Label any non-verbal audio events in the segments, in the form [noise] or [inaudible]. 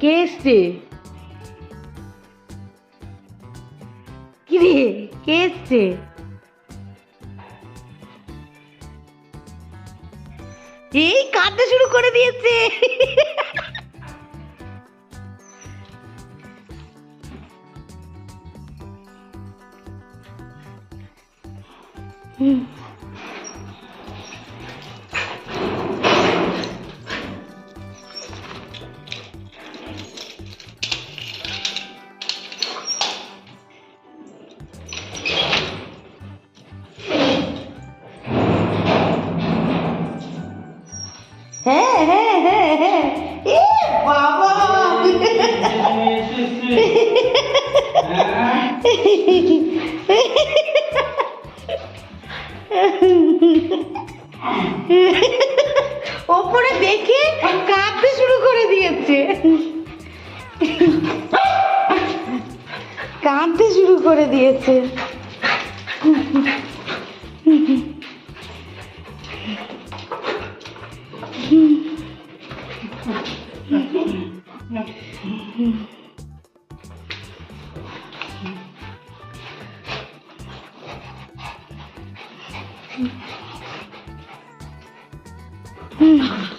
কে এসছে কি রে কে এসছে এই কাঁদতে শুরু করে দিয়েছে। হ্যাঁ কাঁদতে শুরু করে দিয়েছে।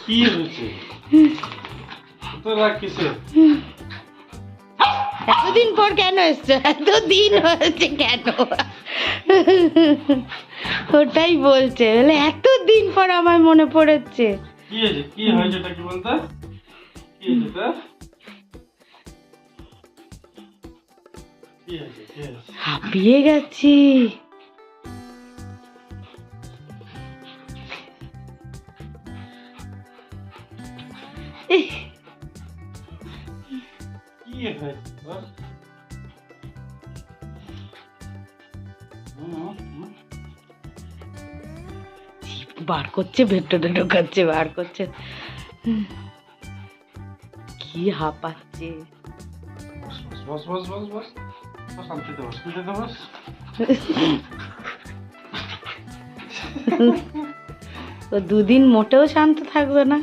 কি হয়েছে? তোরা কিসে এসছো এতদিন হয়েছে? কেন ওটাই বলছে বলে। এতদিন পর আমার মনে পড়েছে হাঁপিয়ে গেছি কি হয়েছে বার করছে ভেতরে ঢোকাচ্ছে বার করছে। কি হাঁপাচ্ছে। বস বস বস বস বস বস শান্তিতে বস শান্তিতে বস। ও দুদিন মোটেও শান্ত থাকবে না।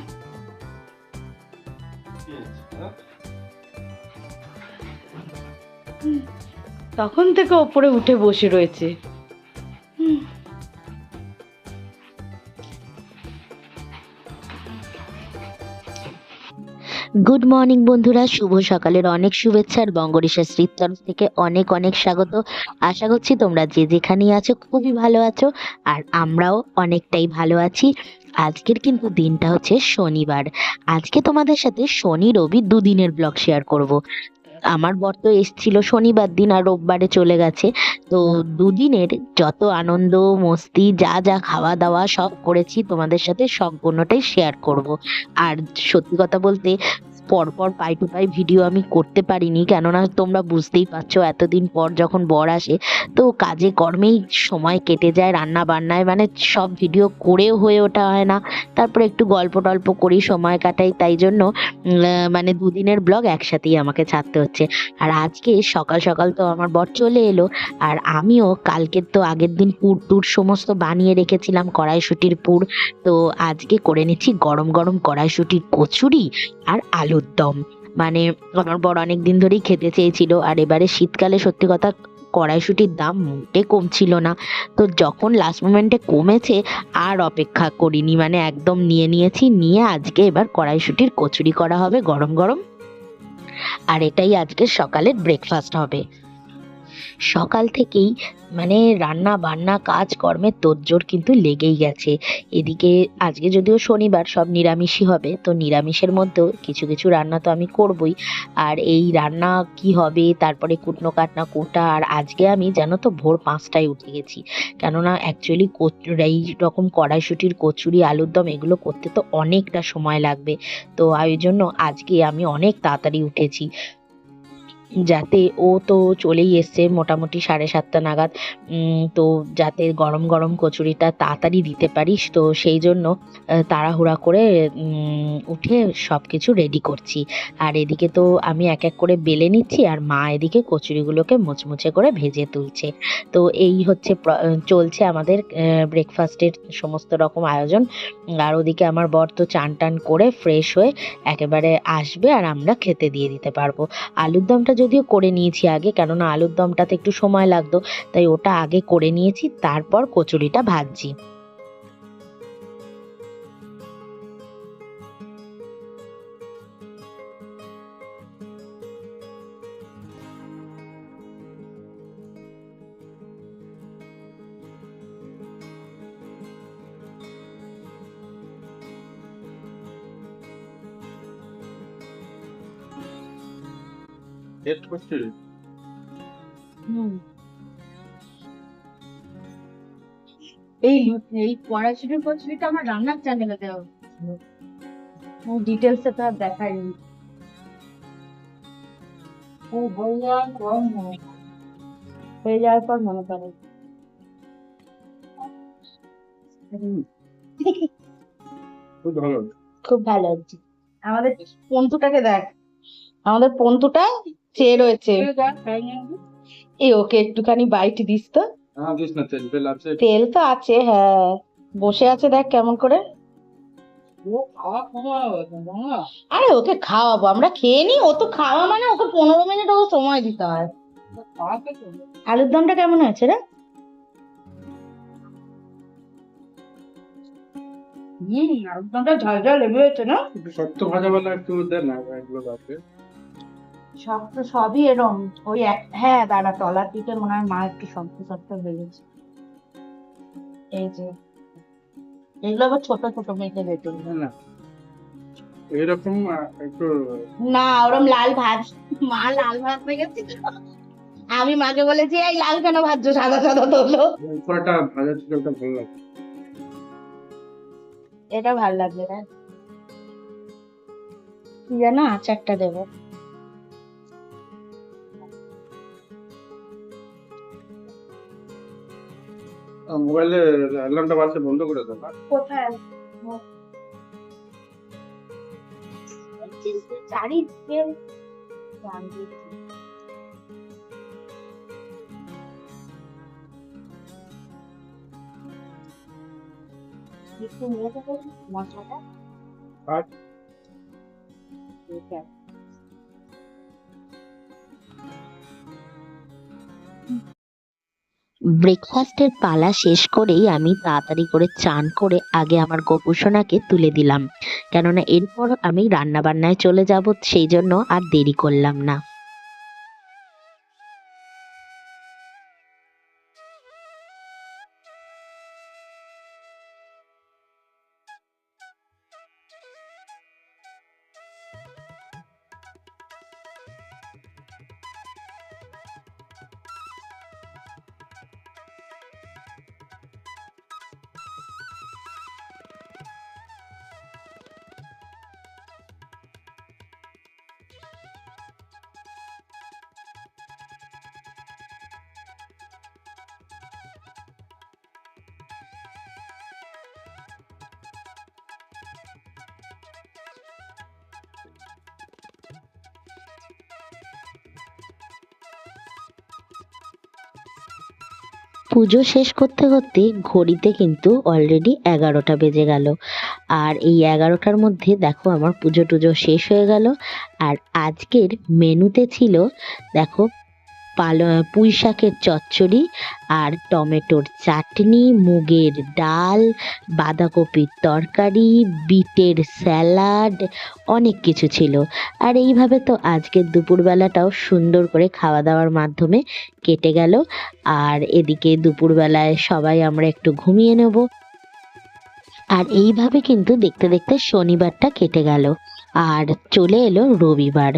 হ্যাঁ? তখন থেকে ওপরে উঠে বসে রয়েছে। গুড মর্নিং বন্ধুরা। শুভ সকালের অনেক শুভেচ্ছা আর বঙ্গরিশা শ্রীর তরফ থেকে অনেক অনেক স্বাগত। আশা করছি তোমরা যে যেখানেই আছো খুবই ভালো আছো আর আমরাও অনেকটাই ভালো আছি। আজকের কিন্তু দিনটা হচ্ছে শনিবার। আজকে তোমাদের সাথে শনি রবি দুদিনের ব্লগ শেয়ার করব। আমার বর তো এসছিল শনিবার দিন আর রোববারে চলে গেছে। তো দুদিনের যত আনন্দ, মস্তি, যা যা খাওয়া দাওয়া সব করেছি তোমাদের সাথে সম্পূর্ণটাই শেয়ার করব। আর সত্যি কথা বলতে পরপর পাই টু পাই ভিডিও আমি করতে পারিনি। কেননা তোমরা বুঝতেই পারছ, এতদিন পর যখন বর আসে, তো কাজে কর্মেই সময় কেটে যায় রান্না বান্নায় মানে সব ভিডিও করেও হয়ে ওঠা হয় না। তারপরে একটু গল্প টল্প করি, সময় কাটাই। তাই জন্য মানে দুদিনের ব্লগ একসাথেই আমাকে ছাড়তে হচ্ছে। আর আজকে সকাল সকাল তো আমার বর চলে এলো। আর আমিও কালকের তো আগের দিন পুর টুর সমস্ত বানিয়ে রেখেছিলাম, কড়াইশুটির পুর। তো আজকে করে নিচ্ছি গরম গরম কড়াইশুটির কচুরি আর আলুর দম মানে আমার বড় অনেক দিন ধরেই খেতে চেয়েছিল, আর এবারে শীতকালে সত্যি কথা কড়াইশুটির দাম মোটে কমছিল না। তো যখন লাস্ট মোমেন্টে কমেছে, আর অপেক্ষা করিনি মানে একদম নিয়ে নিয়েছি, নিয়ে আজকে এবার কড়াইশুটির কচুরি করা হবে গরম গরম। আর এটাই আজকে সকালের ব্রেকফাস্ট হবে। সকাল থেকেই মানে রান্না বান্না কাজ কর্মের তোড়জোড় কিন্তু লেগেই গেছে। এদিকে আজকে যদিও শনিবার সব নিরামিষই হবে, তো নিরামিষের মধ্যেও কিছু কিছু রান্না তো আমি করবই। আর এই রান্না কি হবে, তারপরে কুটনো কাটনা কোটা, আর আজকে আমি জানো তো ভোর পাঁচটায় উঠে গেছি। কেননা অ্যাকচুয়ালি এই রকম কড়াইশুটির কচুরি, আলুর দম, এগুলো করতে তো অনেকটা সময় লাগবে। তো ওই জন্য আজকে আমি অনেক তাড়াতাড়ি উঠেছি। যাতে ও তো চলেই এসছে মোটামুটি সাড়ে সাতটা নাগাদ। তো যাতে গরম গরম কচুরিটা তাড়াতাড়ি দিতে পারিস, তো সেই জন্য তাড়াহুড়া করে উঠে সব কিছু রেডি করছি। আর এদিকে তো আমি এক এক করে বেলে নিচ্ছি, আর মা এদিকে কচুরিগুলোকে মুচমুচে করে ভেজে তুলছে। তো এই হচ্ছে চলছে আমাদের ব্রেকফাস্টের সমস্ত রকম আয়োজন। আর ওদিকে আমার বর তো চান টান করে ফ্রেশ হয়ে একেবারে আসবে, আর আমরা খেতে দিয়ে দিতে পারব। আলুর দমটা যদিও করে নিয়েছি আগে, কেননা আলুর দমটাতে একটু সময় লাগতো, তাই ওটা আগে করে নিয়েছি, তারপর কচুরিটা ভাজছি। করছিস এই এই কড়াইশুটির কচুরিটা আমার রান্নার চ্যানেলে দেওয়া ডিটেলসে তো আর দেখাইনি ও হয়ে যাওয়ার পর মনে হয়ে যাওয়ার পর মনে পড়ে। খুব ভালো খুব ভালো হচ্ছে আমাদের পন্তুটাকে দেখ। আমাদের পন্তুটা চেয়ে রয়েছে। এই ওকে একটুখানি বাইট দিস তো। হ্যাঁ তেল আছে। তো আছে হ্যাঁ। বসে আছে দেখ কেমন করে। আরে ওকে খাওয়াবো আমরা খেয়ে নি ও তো খাওয়া মানে ওকে পনেরো মিনিট ওকে সময় দিতে হয়। আলুর দমটা কেমন হয়েছে রে? হম আলুর দমটা ঝাল ঝাল লেগে হয়েছে না? শক্ত ভাজা বেলা একটু দেন না এগুলো আছে সব তো সবই এরম ওই এক হ্যাঁ দাঁড়া তলার দিকে মনে হয় মা একটু হয়ে এই যে এগুলো আবার ছোট ছোট দিতে না এরকম একটু না ওরম লাল ভাত মা লাল হয়ে গেছে আমি মাকে বলেছি এই লাল কেন ভাজছো? সাদা সাদা তোলো। উপরটা ভাজা ছিল ওটা ভালো লাগে এটা ভালো লাগবে না কি জানো আচারটা দেবো। মোবাইলে অ্যালার্মটা বাজছে বন্ধ করে দাও। কোথায়? চারিদিকে মশলাটা ব্রেকফাস্টের পালা শেষ করেই আমি তাড়াতাড়ি করে চান করে আগে আমার গোপুসোনাকে তুলে দিলাম। কেননা এরপর আমি রান্নাবান্নায় চলে যাব, সেই জন্য আর দেরি করলাম না। পুজো শেষ করতে করতে ঘড়িতে কিন্তু অলরেডি এগারোটা বেজে গেল। আর এই এগারোটার মধ্যে দেখো আমার পুজো টুজো শেষ হয়ে গেল। আর আজকের মেনুতে ছিল, দেখো, পাল পুঁই শাকের চচ্চড়ি আর টমেটোর চাটনি, মুগের ডাল, বাঁধাকপির তরকারি, বিটের স্যালাড, অনেক কিছু ছিল। আর এইভাবে তো আজকের দুপুরবেলাটাও সুন্দর করে খাওয়া দাওয়ার মাধ্যমে কেটে গেল। আর এদিকে দুপুরবেলায় সবাই আমরা একটু ঘুমিয়ে নেব। আর এইভাবে কিন্তু দেখতে দেখতে শনিবারটা কেটে গেল। আর চলে এলো রবিবার।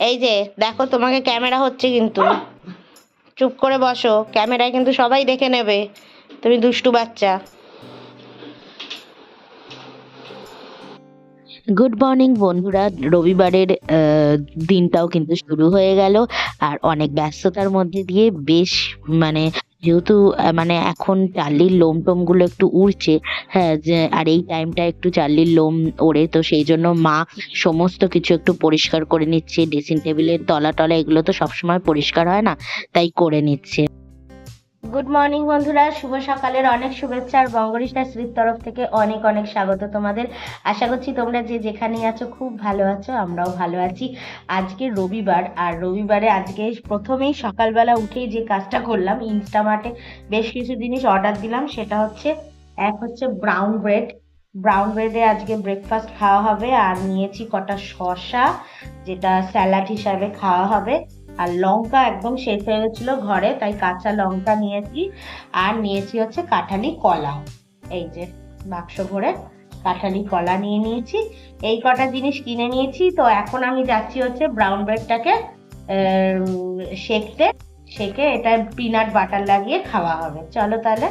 এই যে, দেখো তোমাকে ক্যামেরা হচ্ছে কিন্তু। চুপ করে বসো, ক্যামেরায় কিন্তু সবাই দেখে নেবে। তুমি দুষ্টু বাচ্চা। গুড মর্নিং বন্ধুরা। রবিবারের দিনটাও কিন্তু শুরু হয়ে গেল। আর অনেক ব্যস্ততার মধ্যে দিয়ে বেশ মানে যেহেতু মানে এখন চার্লির লোম টোমগুলো একটু উড়ছে হ্যাঁ আর এই টাইমটা একটু চার্লির লোম ওড়ে, তো সেই জন্য মা সমস্ত কিছু একটু পরিষ্কার করে নিচ্ছে ড্রেসিং টেবিলের তলা টলা এগুলো তো সবসময় পরিষ্কার হয় না, তাই করে নিচ্ছে। গুড মর্নিং বন্ধুরা। শুভ সকালের অনেক শুভেচ্ছা আর বঙ্গরিষ্টা শ্রীর তরফ থেকে অনেক অনেক স্বাগত তোমাদের। আশা করছি তোমরা যে যেখানেই আছো খুব ভালো আছো, আমরাও ভালো আছি। আজকে রবিবার, আর রবিবারে আজকে প্রথমেই সকালবেলা উঠেই যে কাজটা করলাম, ইনস্টামার্টে বেশ কিছু জিনিস অর্ডার দিলাম। সেটা হচ্ছে, এক হচ্ছে ব্রাউন ব্রেড ব্রাউন ব্রেডে আজকে ব্রেকফাস্ট খাওয়া হবে, আর নিয়েছি কটা শসা, যেটা স্যালাড হিসাবে খাওয়া হবে। আর লঙ্কা একদম শেষ হয়ে গেছিল ঘরে, তাই কাঁচা লঙ্কা নিয়েছি। আর নিয়েছি হচ্ছে কাঁঠালি কলা। এই যে বাক্স ভরে কাঁঠালি কলা নিয়ে নিয়েছি। এই কটা জিনিস কিনে নিয়েছি। তো এখন আমি যাচ্ছি হচ্ছে ব্রাউন ব্রেডটাকে সেকতে। সেকে এটা পিনাট বাটার লাগিয়ে খাওয়া হবে। চলো তাহলে।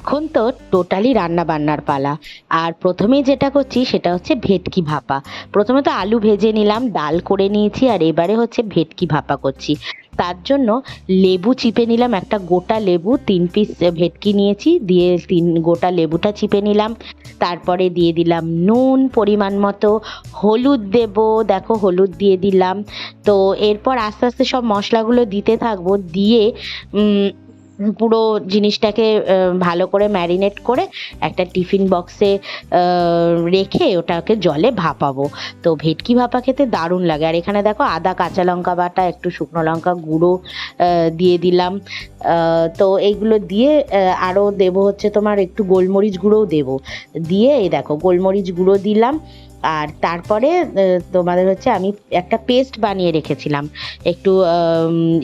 এখন তো টোটালি রান্না বান্নার পালা। আর প্রথমেই যেটা করছি সেটা হচ্ছে ভেটকি ভাপা। প্রথমে তো আলু ভেজে নিলাম, ডাল করে নিয়েছি, আর এবারে হচ্ছে ভেটকি ভাপা করছি। তার জন্য লেবু চিপে নিলাম, একটা গোটা লেবু, তিন পিস ভেটকি নিয়েছি, দিয়ে তিন গোটা লেবুটা চিপে নিলাম। তারপরে দিয়ে দিলাম নুন পরিমাণ মতো, হলুদ দেব, দেখো হলুদ দিয়ে দিলাম। তো এরপর আস্তে আস্তে সব মশলাগুলো দিতে থাকব, দিয়ে পুরো জিনিসটাকে ভালো করে ম্যারিনেট করে একটা টিফিন বক্সে রেখে ওটাকে জলে ভাপাবো। তো ভেটকি ভাপা খেতে দারুণ লাগে। আর এখানে দেখো আদা, কাঁচা লঙ্কা বাটা, একটু শুকনো লঙ্কা গুঁড়ো দিয়ে দিলাম। তো এইগুলো দিয়ে আরও দেবো হচ্ছে তোমার একটু গোলমরিচ গুঁড়োও দেবো। দিয়ে এই দেখো গোলমরিচ গুঁড়ো দিলাম। আর তারপরে তোমাদের হচ্ছে আমি একটা পেস্ট বানিয়ে রেখেছিলাম। একটু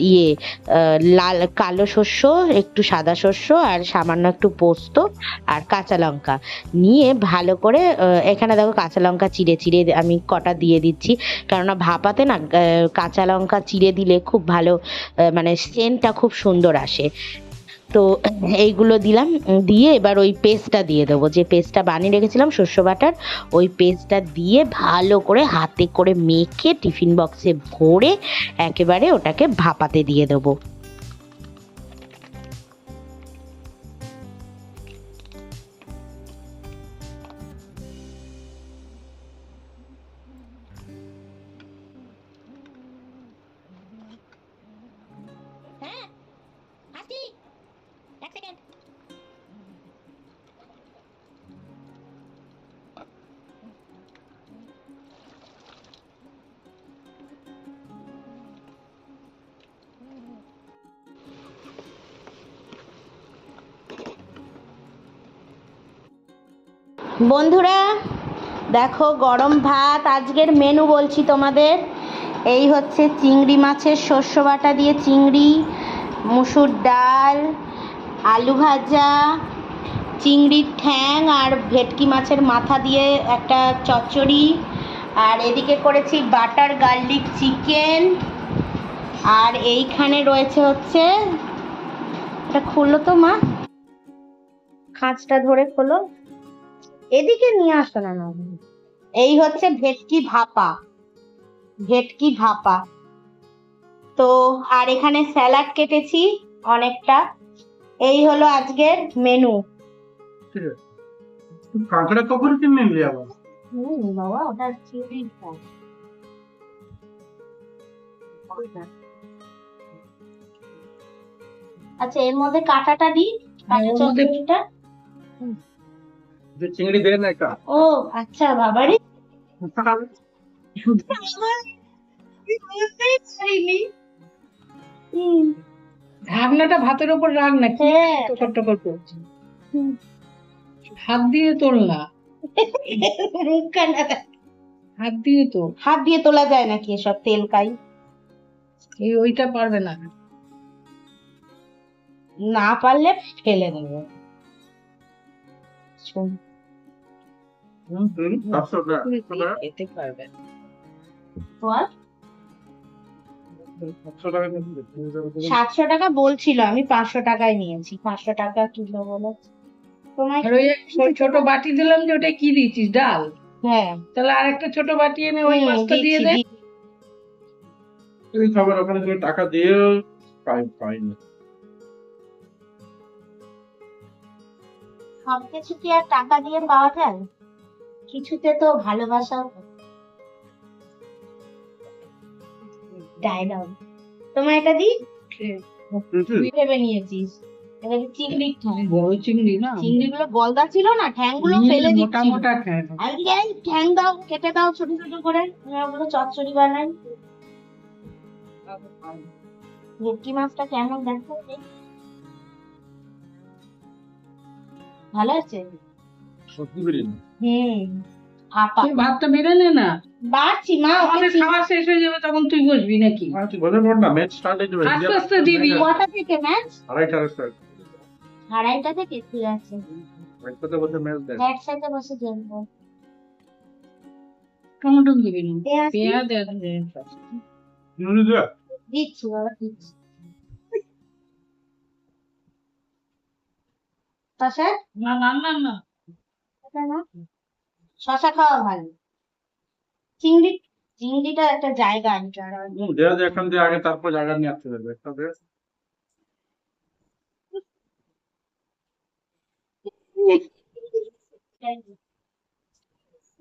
ইয়ে লাল, কালো শস্য, একটু সাদা শস্য আর সামান্য একটু পোস্ত আর কাঁচা লঙ্কা। নিয়ে ভালো করে এখানে দেখো কাঁচা লঙ্কা চিড়ে চিড়ে আমি কটা দিয়ে দিচ্ছি। কেননা ভাপাতে না কাঁচা লঙ্কা চিড়ে দিলে খুব ভালো মানে সেন্টটা খুব সুন্দর আসে। তো [laughs] এইগুলো দিলাম দিয়ে এবার ওই পেস্টটা দিয়ে দেবো। যে পেস্টটা বানিয়ে রেখেছিলাম শস্য বাটার, ওই পেস্টটা দিয়ে ভালো করে হাতে করে মেখে টিফিন বক্সে ভরে একেবারে ওটাকে ভাপাতে দিয়ে দেবো। বন্ধুরা, দেখো গরম ভাত, আজকের মেনু বলছি তোমাদের। এই হচ্ছে চিংড়ি মাছের শস্য বাটা দিয়ে চিংড়ি, মুসুর ডাল, আলু ভাজা, চিংড়ির ঠ্যাং আর ভেটকি মাছের মাথা দিয়ে একটা চচ্চড়ি। আর এদিকে করেছি বাটার গার্লিক চিকেন। আর এইখানে রয়েছে হচ্ছে, এটা খুললো তো মা? খাঁচটা ধরে খোলো। এদিকে নিয়ে আসো না এই হচ্ছে ভেটকি ভাপা। ভেটকি ভাপা। তো আর এখানে স্যালাড কেটেছি অনেকটা। এই হলো আজকের মেনু। কাঁকড়া কখন কিনে নিলি আবার? বাবা ওটা চিংড়ি আচ্ছা এর মধ্যে কাঁটাটা দিই? কাঁটা এর মধ্যে- চচ্চড়িটা যে চিংড়ি দেয় না একটা ও আচ্ছা বাবারে। ঢাকনাটা ভাতের উপর রাখ না কি হ্যাঁ ছোট্ট করে পড়ছি হাত দিয়ে তোল? না হাত দিয়ে তো? হাত দিয়ে তোলা যায় নাকি এসব তেল কাই? এই ওইটা পারবে না। না পারলে ফেলে দেবো। খেতে টাকা দিয়ে দিলে। সাতশো টাকা বলছিল আমি পাঁচশো টাকায় নিয়েছি। পাঁচশো টাকা কিলো বলে। তোমায় আর ছোট বাটি দিলাম যে ওটা কি দিয়েছিস? ডাল? হ্যাঁ। তাহলে আরেকটা ছোট বাটি এনে ওই মাছটা দিয়ে দে। খাবার ওখানে তুমি টাকা দিয়েও পাই পাই না সবকিছু কি আর টাকা দিয়ে পাওয়া যায়? কিছুতে তো ভালোবাসা ডায়লগ। তোমার এটা দি? ভেবে নিয়েছিস। এটা কি চিংড়ির ঠ্যাং বড় চিংড়ি না। চিংড়িগুলো গলদা ছিল না ঠ্যাংগুলো ফেলে মোটা মোটা ঠ্যাং। আমি কি এই ঠ্যাং দাও কেটে দাও ছোট ছোট করে। ওগুলো চচ্চড়ি বানাই। ভেটকি মাছটা কেমন দেখো? ভালো আছে? সত্যি বিরিয়ানি হুম। ফাঁপা তুই ভাতটা বেড়ে নে না। বাড়ছি মা ওকে আমাদের খাওয়া শেষ হয়ে যাবে তখন তুই বসবি নাকি? হ্যাঁ তুই বলে পড় না ম্যাচ স্টার্ট হয়ে যাবে। আস্তে আস্তে দিবি। কটা থেকে ম্যাচ আড়াইটা আড়াইটা আড়াইটা থেকে ঠিক আছে। একসাথে বসে ম্যাচ দেখ। একসাথে বসে দেখব টমেটো দিবি না। পেঁয়াজ দি- পেঁয়াজ আর দে। নুনি দে দিচ্ছি বাবা দিচ্ছি। শশা? না না না না। শশা খাওয়া ভালো। চিংড়ি চিংড়িটা একটা জায়গা আনতে আর হুম, দেয়া যায় এখান দিয়ে আগে তারপর জায়গা নিয়ে আসতে হবে একটা দে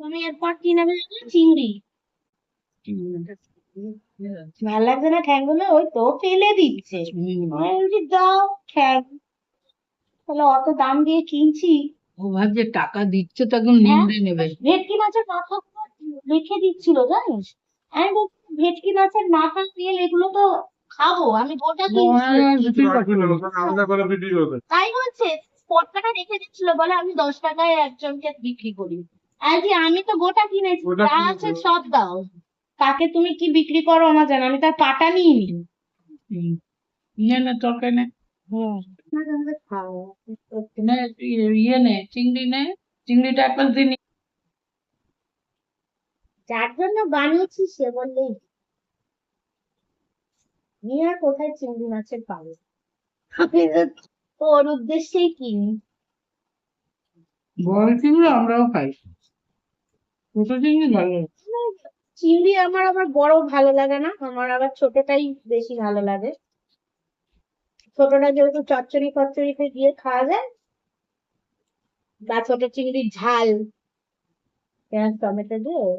তুমি এরপর কি নেবে? চিংড়ি। ভালো লাগছে না ঠ্যাংগুলো? ওই তো ফেলে দিচ্ছে। দাও ঠ্যাং। তাহলে অত দাম দিয়ে কিনছি? ও ভাবছে টাকা দিচ্ছে তখন নিংড়ে নেবে। ভেটকি মাছের মাথা রেখে দিচ্ছিল জানিস? আমি বলছি ভেটকি মাছের মাথা তেল এগুলো তো খাব। আমি গোটা কিনছি। করে ভিডিও হবে। তাই বলছে পটকাটা রেখে দিচ্ছিল বলে আমি দশ টাকায় একজনকে বিক্রি করি। আজকে আমি তো গোটা কিনেছি যা আছে সব দাও। কাকে তুমি কি বিক্রি করো আমার জানো আমি তার পাটা নিয়ে নি নে তরকারি নে নে, ইয়ে- নে চিংড়ি নে চিংড়িটা এক পাশ যার জন্য বানিয়েছি সে বললেই নিয়ে কোথায় চিংড়ি মাছের পাবো আমি ওর উদ্দেশ্যেই কিনি বড় চিংড়ি আমরাও খাই ছোট চিংড়ি ভালো চিংড়ি আমার আবার বড় ভালো লাগে না আমার আবার ছোটটাই বেশি ভালো লাগে ছোটটা যেহেতু চচ্চড়ি ফচ্চড়িতে দিয়ে খাওয়া যায় বা ছোট চিংড়ির ঝাল পেঁয়াজ টমেটো দিয়ে ও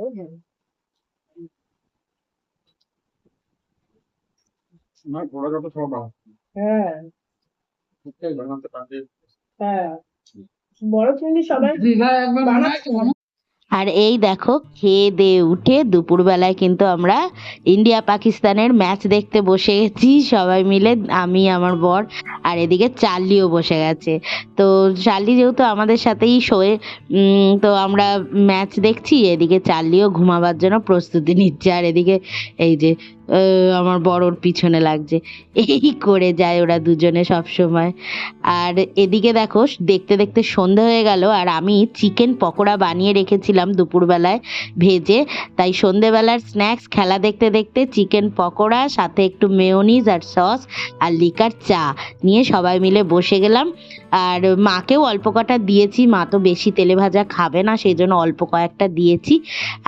হ্যাঁ। হ্যাঁ। বড় চিংড়ি সবাই আর এই দেখো, খেয়ে দিয়ে উঠে দুপুরবেলায় কিন্তু আমরা ইন্ডিয়া পাকিস্তানের ম্যাচ দেখতে বসে গেছি সবাই মিলে, আমি, আমার বর আর এদিকে চার্লিও বসে গেছে। তো চার্লি যেহেতু আমাদের সাথেই শোয়ে তো আমরা ম্যাচ দেখছি, এদিকে চার্লিও ঘুমাবার জন্য প্রস্তুতি নিচ্ছে আর এদিকে এই যে আমার বড়র পিছনে লাগছে। এই করে যায় ওরা দুজনে সব সময় আর এদিকে দেখো, দেখতে দেখতে সন্ধে হয়ে গেল, আর আমি চিকেন পকোড়া বানিয়ে রেখেছিলাম দুপুরবেলায় ভেজে। তাই সন্ধেবেলার স্ন্যাক্স, খেলা দেখতে দেখতে চিকেন পকোড়া, সাথে একটু মেয়োনিজ আর সস আর লিকার চা নিয়ে সবাই মিলে বসে গেলাম। আর মাকেও অল্প কটা দিয়েছি, মা তো বেশি তেলে ভাজা খাবে না সেই জন্য অল্প কয়েকটা দিয়েছি।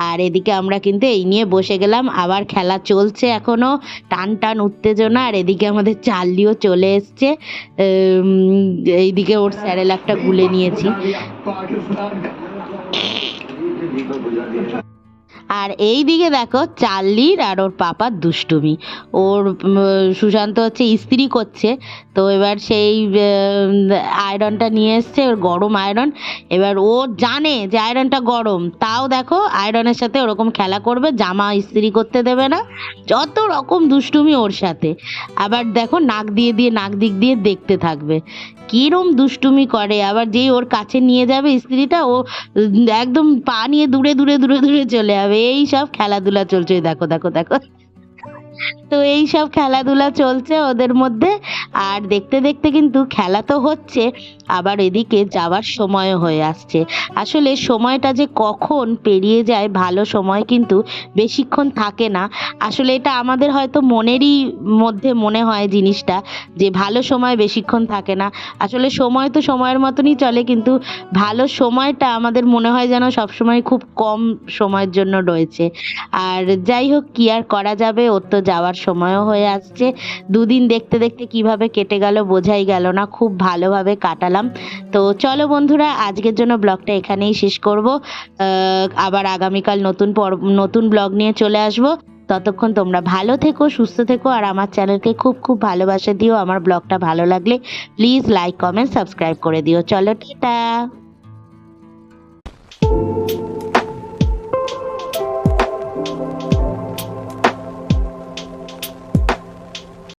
আর এদিকে আমরা কিন্তু এই নিয়ে বসে গেলাম, আবার খেলা চলছে। এখনও টান টান উত্তেজনা, আর এদিকে আমাদের চার্লিও চলে এসছে। এইদিকে ওর স্যারেল একটা গুলে নিয়েছি। আর এই দিকে দেখো চার্লির আর ওর পাপার দুষ্টুমি। ওর সুশান্ত হচ্ছে ইস্ত্রি করছে। তো এবার সেই আয়রনটা নিয়ে এসছে, ওর গরম আয়রন। এবার ও জানে যে আয়রনটা গরম। তাও দেখো, আয়রনের সাথে ওরকম খেলা করবে, জামা ইস্ত্রি করতে দেবে না। যত রকম দুষ্টুমি ওর সাথে। আবার দেখো, নাক দিয়ে দিয়ে, নাক দিক দিয়ে দেখতে থাকবে। কিরম দুষ্টুমি করে। আবার যেই ওর কাছে নিয়ে যাবে স্ত্রীটা ও একদম পা নিয়ে দূরে দূরে দূরে দূরে চলে যাবে। এই সব খেলাধুলা চলছে। দেখো দেখো দেখো। তো এই সব খেলাধুলা চলছে ওদের মধ্যে। আর দেখতে দেখতে কিন্তু খেলা তো হচ্ছে, আবার এদিকে যাওয়ার সময়ও হয়ে আসছে। আসলে সময়টা যে কখন পেরিয়ে যায়, ভালো সময় কিন্তু বেশিক্ষণ থাকে না। আসলে এটা আমাদের হয়তো মনেরই মধ্যে মনে হয় জিনিসটা, যে ভালো সময় বেশিক্ষণ থাকে না। আসলে সময় তো সময়ের মতনই চলে, কিন্তু ভালো সময়টা আমাদের মনে হয় যেন সবসময় খুব কম সময়ের জন্য রয়েছে। আর যাই হোক, কি আর করা যাবে? ওর তো যাওয়ার সময়ও হয়ে আসছে। দুদিন দেখতে দেখতে কীভাবে কেটে গেল বোঝাই গেল না, খুব ভালোভাবে কাটালাম। তো চলো বন্ধুরা, আজকের জন্য ব্লগটা এখানেই শেষ করব। আবার আগামীকাল নতুন পর, নতুন ব্লগ নিয়ে চলে আসব। ততক্ষণ তোমরা ভালো থেকো, সুস্থ থেকো, আর আমার চ্যানেলকে খুব খুব ভালোবাসা দিও। আমার ব্লগটা ভালো লাগলে প্লিজ লাইক, কমেন্ট, সাবস্ক্রাইব করে দিও। চলো, টাটা।